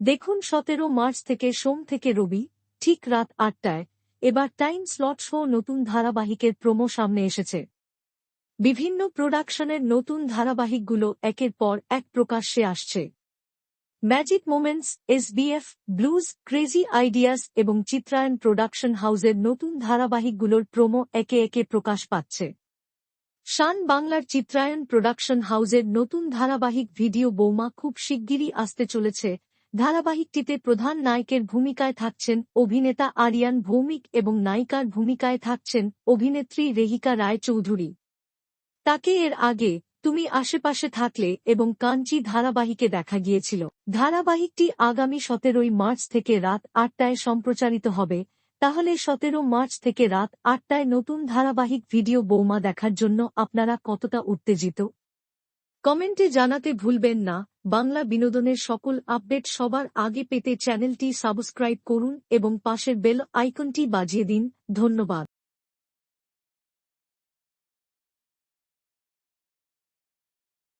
দেখুন সতেরো মার্চ থেকে সোম থেকে রবি, ঠিক রাত আটটায়। এবার টাইম স্লট সহ নতুন ধারাবাহিকের প্রোমো সামনে এসেছে। বিভিন্ন প্রোডাকশনের নতুন ধারাবাহিকগুলো একের পর এক প্রকাশ্যে আসছে। Magic moments, SBF, blues, crazy ideas এবং চিত্রায়ন প্রোডাকশন হাউসের নতুন ধারাবাহিকগুলোর প্রোমো একে একে প্রকাশ পাচ্ছে। শান বাংলার চিত্রায়ন প্রোডাকশন হাউসের নতুন ধারাবাহিক ভিডিও বৌমা খুব শিগগিরই আসতে চলেছে। ধারাবাহিকটিতে প্রধান নায়কের ভূমিকায় থাকছেন অভিনেতা আরিয়ান ভৌমিক এবং নায়িকার ভূমিকায় থাকছেন অভিনেত্রী রেহিকা রায় চৌধুরী তাকে এর আগে তুমি আশেপাশে থাকলে এবং কাঞ্চি ধারাবাহিকে দেখা গিয়েছিল। ধারাবাহিকটি আগামী সতেরোই মার্চ থেকে রাত আটটায় সম্প্রচারিত হবে। তাহলে সতেরো মার্চ থেকে রাত আটটায় নতুন ধারাবাহিক ভিডিও বৌমা দেখার জন্য আপনারা কতটা উত্তেজিত? কমেন্টে জানাতে ভুলবেন না, বাংলা বিনোদনের সকল আপডেট সবার আগে পেতে চ্যানেলটি সাবস্ক্রাইব করুন এবং পাশের বেল আইকনটি বাজিয়ে দিন, ধন্যবাদ।